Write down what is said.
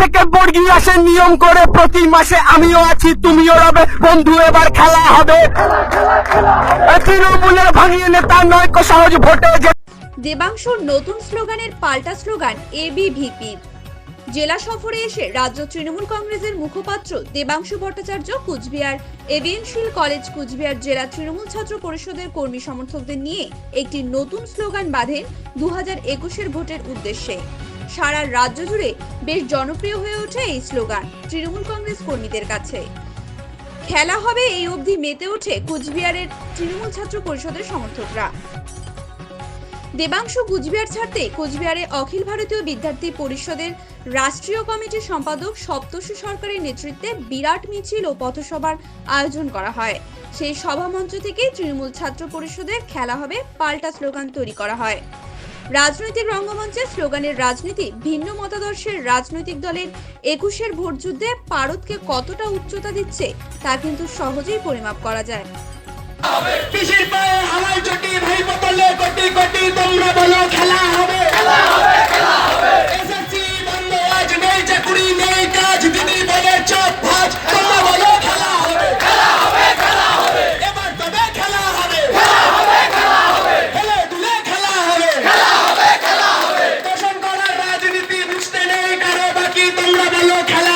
থেকে বর্গি আসে, নিয়ম করে প্রতি মাসে আমিও আছি, তুমিও রবে। বন্ধু, এবার খেলা হবে। তৃণমূলের ভাঙিয়ে নেতা নয় সহজ ভোটে দেবাংশুর নতুন স্লোগানের পাল্টা স্লোগান এবিভিপি জেলা সফরে এসে রাজ্য তৃণমূল কংগ্রেসের মুখপাত্র দেবাংশু ভট্টাচার্য কুচবিহার। এবিএনশিল কলেজ কুচবিহার জেলা তৃণমূল ছাত্র পরিষদের কর্মী সমর্থকদের নিয়ে একটি নতুন স্লোগান বাঁধেন দু হাজার ভোটের উদ্দেশ্যে। সারা রাজ্য জুড়ে বেশ জনপ্রিয় হয়ে ওঠে এই স্লোগান তৃণমূল কংগ্রেস কর্মীদের কাছে। খেলা হবে এই অবধি মেতে ওঠে কুচবিহারের তৃণমূল ছাত্র পরিষদের সমর্থকরা। দেবাংশু কুচবিহার ছাড়তে কুচবিহারে অখিল ভারতীয় বিদ্যার্থী পরিষদের রাষ্ট্রীয় কমিটির সম্পাদক সপ্তর্ষি সরকারের নেতৃত্বে বিরাট মিছিল ও পথসভার আয়োজন করা হয়। সেই সভামঞ্চ থেকে তৃণমূল ছাত্র পরিষদের খেলা হবে পাল্টা স্লোগান তৈরি করা হয়। রাজনৈতিক রঙ্গমঞ্চে স্লোগানের রাজনীতি, ভিন্ন মতাদর্শের রাজনৈতিক দলের একুশের ভোট যুদ্ধে পারদকে কতটা উচ্চতা দিচ্ছে, তা কিন্তু সহজেই পরিমাপ করা যায়। i the local